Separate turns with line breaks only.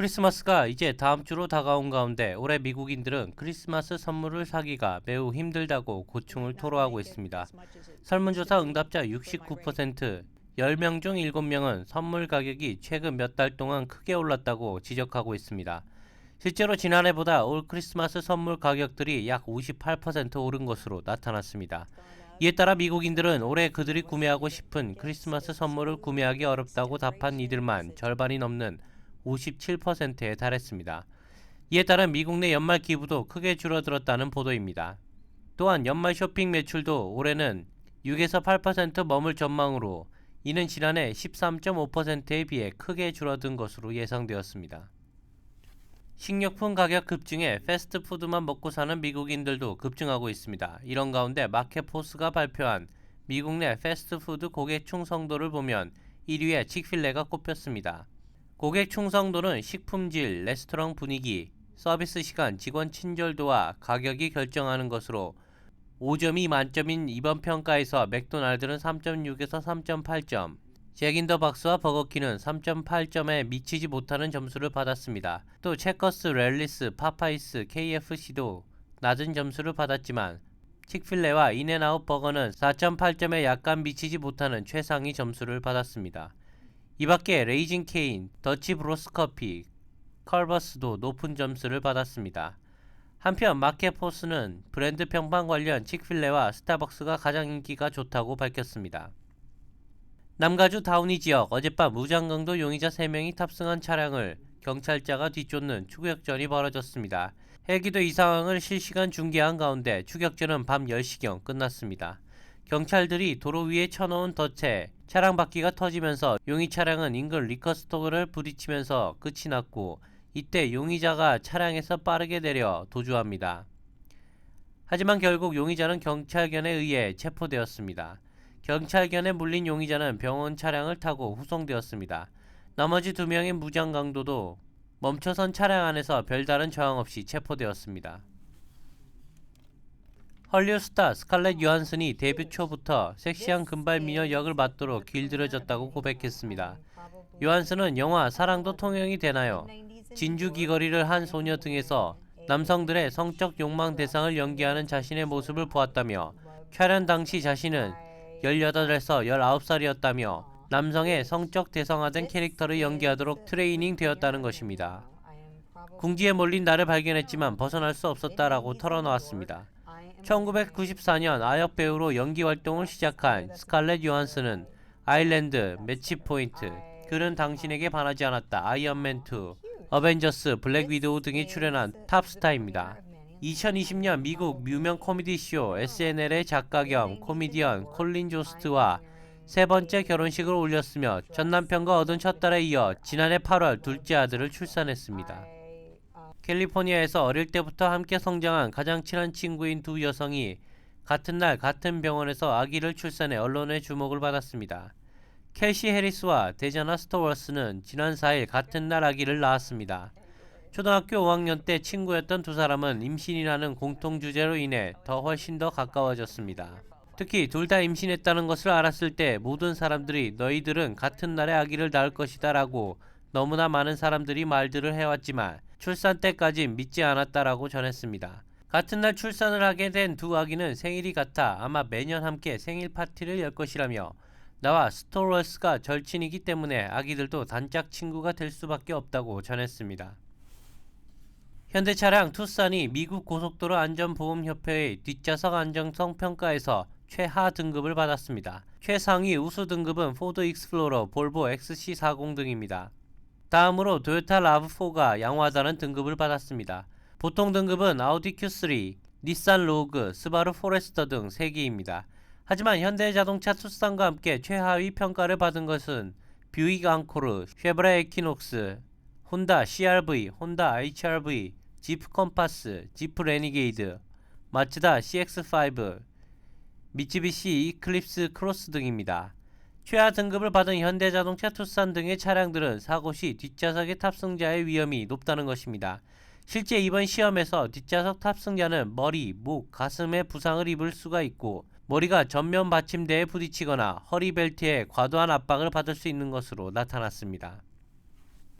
크리스마스가 이제 다음 주로 다가온 가운데 올해 미국인들은 크리스마스 선물을 사기가 매우 힘들다고 고충을 토로하고 있습니다. 설문조사 응답자 69%, 10명 중 7명은 선물 가격이 최근 몇 달 동안 크게 올랐다고 지적하고 있습니다. 실제로 지난해보다 올 크리스마스 선물 가격들이 약 58% 오른 것으로 나타났습니다. 이에 따라 미국인들은 올해 그들이 구매하고 싶은 크리스마스 선물을 구매하기 어렵다고 답한 이들만 절반이 넘는 57%에 달했습니다. 이에 따라 미국 내 연말 기부도 크게 줄어들었다는 보도입니다. 또한 연말 쇼핑 매출도 올해는 6에서 8% 머물 전망으로 이는 지난해 13.5%에 비해 크게 줄어든 것으로 예상되었습니다. 식료품 가격 급증에 패스트푸드만 먹고 사는 미국인들도 급증하고 있습니다. 이런 가운데 마켓포스가 발표한 미국 내 패스트푸드 고객 충성도를 보면 1위에 칙필레가 꼽혔습니다. 고객 충성도는 식품질, 레스토랑 분위기, 서비스 시간, 직원 친절도와 가격이 결정하는 것으로 5점이 만점인 이번 평가에서 맥도날드는 3.6에서 3.8점, 잭인더 박스와 버거킹은 3.8점에 미치지 못하는 점수를 받았습니다. 또 체커스, 렐리스, 파파이스, KFC도 낮은 점수를 받았지만 칙필레와 인앤아웃 버거는 4.8점에 약간 미치지 못하는 최상위 점수를 받았습니다. 이 밖에 레이징 케인, 더치 브로스 커피, 컬버스도 높은 점수를 받았습니다. 한편 마켓포스는 브랜드 평판 관련 칙필레와 스타벅스가 가장 인기가 좋다고 밝혔습니다. 남가주 다우니 지역 어젯밤 무장강도 용의자 3명이 탑승한 차량을 경찰자가 뒤쫓는 추격전이 벌어졌습니다. 헬기도 이 상황을 실시간 중계한 가운데 추격전은 밤 10시경 끝났습니다. 경찰들이 도로 위에 쳐놓은 덫에 차량 바퀴가 터지면서 용의 차량은 인근 리커스토어를 부딪히면서 끝이 났고 이때 용의자가 차량에서 빠르게 내려 도주합니다. 하지만 결국 용의자는 경찰견에 의해 체포되었습니다. 경찰견에 물린 용의자는 병원 차량을 타고 후송되었습니다. 나머지 두 명의 무장 강도도 멈춰선 차량 안에서 별다른 저항 없이 체포되었습니다. 헐리우드 스타 스칼렛 요한슨이 데뷔 초부터 섹시한 금발 미녀 역을 맡도록 길들여졌다고 고백했습니다. 요한슨은 영화 사랑도 통용이 되나요? 진주 귀걸이를 한 소녀 등에서 남성들의 성적 욕망 대상을 연기하는 자신의 모습을 보았다며 촬영 당시 자신은 18에서 19살이었다며 남성의 성적 대상화된 캐릭터를 연기하도록 트레이닝 되었다는 것입니다. 궁지에 몰린 나를 발견했지만 벗어날 수 없었다라고 털어놓았습니다. 1994년 아역 배우로 연기 활동을 시작한 스칼렛 요한슨은 아일랜드, 매치 포인트, 그는 당신에게 반하지 않았다, 아이언맨 2, 어벤져스, 블랙 위도우 등이 출연한 탑스타입니다. 2020년 미국 유명 코미디 쇼 SNL의 작가 겸 코미디언 콜린 조스트와 세 번째 결혼식을 올렸으며 전 남편과 얻은 첫 딸에 이어 지난해 8월 둘째 아들을 출산했습니다. 캘리포니아에서 어릴 때부터 함께 성장한 가장 친한 친구인 두 여성이 같은 날 같은 병원에서 아기를 출산해 언론의 주목을 받았습니다. 켈시 해리스와 데자나 스토워스는 지난 4일 같은 날 아기를 낳았습니다. 초등학교 5학년 때 친구였던 두 사람은 임신이라는 공통 주제로 인해 더 훨씬 더 가까워졌습니다. 특히 둘 다 임신했다는 것을 알았을 때 모든 사람들이 너희들은 같은 날에 아기를 낳을 것이다 라고 너무나 많은 사람들이 말들을 해왔지만 출산 때까진 믿지 않았다라고 전했습니다. 같은 날 출산을 하게 된 두 아기는 생일이 같아 아마 매년 함께 생일 파티를 열 것이라며 나와 스토러스가 절친이기 때문에 아기들도 단짝 친구가 될 수밖에 없다고 전했습니다. 현대차량 투싼이 미국 고속도로 안전보험협회의 뒷좌석 안정성 평가에서 최하 등급을 받았습니다. 최상위 우수 등급은 포드 익스플로러, 볼보 XC40 등입니다. 다음으로 도요타 라브4가 양호하다는 등급을 받았습니다. 보통 등급은 아우디 Q3, 닛산 로그, 스바루 포레스터 등 3개입니다. 하지만 현대자동차 투싼과 함께 최하위 평가를 받은 것은 뷰익 앙코르, 쉐브레 에키녹스, 혼다 CRV, 혼다 HRV, 지프 컴파스, 지프 레니게이드, 마츠다 CX5, 미츠비시 이클립스 크로스 등입니다. 최하 등급을 받은 현대자동차 투싼 등의 차량들은 사고 시 뒷좌석의 탑승자의 위험이 높다는 것입니다. 실제 이번 시험에서 뒷좌석 탑승자는 머리, 목, 가슴에 부상을 입을 수가 있고 머리가 전면 받침대에 부딪히거나 허리 벨트에 과도한 압박을 받을 수 있는 것으로 나타났습니다.